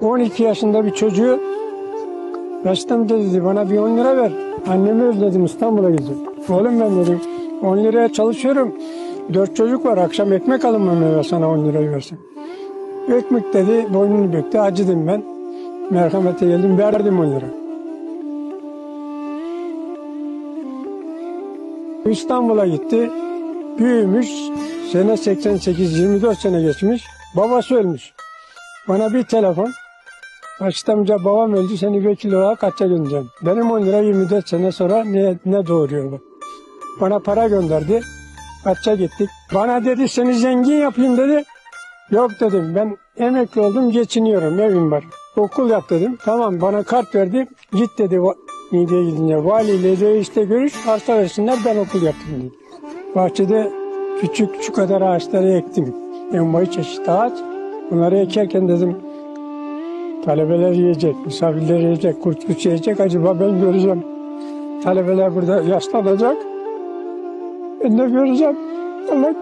12 yaşında bir çocuğu de dedi bana bir 10 lira ver. Annemi özledim İstanbul'a gideceğim. Oğlum ben dedim 10 liraya çalışıyorum. Dört çocuk var akşam ekmek alınmam eve sana 10 lirayı versem. Ekmek dedi boynunu büktü acıdım ben. Merhamete geldim verdim 10 lira. İstanbul'a gitti. Büyümüş. Sene 88, 24 sene geçmiş. Babası ölmüş. Bana bir telefon. Açtı amca babam öldü seni vekil olarak kaça göndereceğim. Benim 10 lira 24 sene sonra ne, ne doğuruyor bu? Bana para gönderdi. Kaça gittik. Bana dedi seni zengin yapayım dedi. Yok dedim ben emekli oldum geçiniyorum evim var. Okul yap dedim. Tamam bana kart verdi. Git dedi mideye gidince. Valiyle de görüş arsa versinler ben okul yapayım dedi. Bahçede küçük şu kadar ağaçları ektim. Envai çeşit ağaç. Bunları ekerken dedim talebeler yiyecek, misafirler yiyecek, kurt kuş yiyecek. Acaba ben göreceğim. Talebeler burada yaşlanacak. Ben de göreceğim. Allah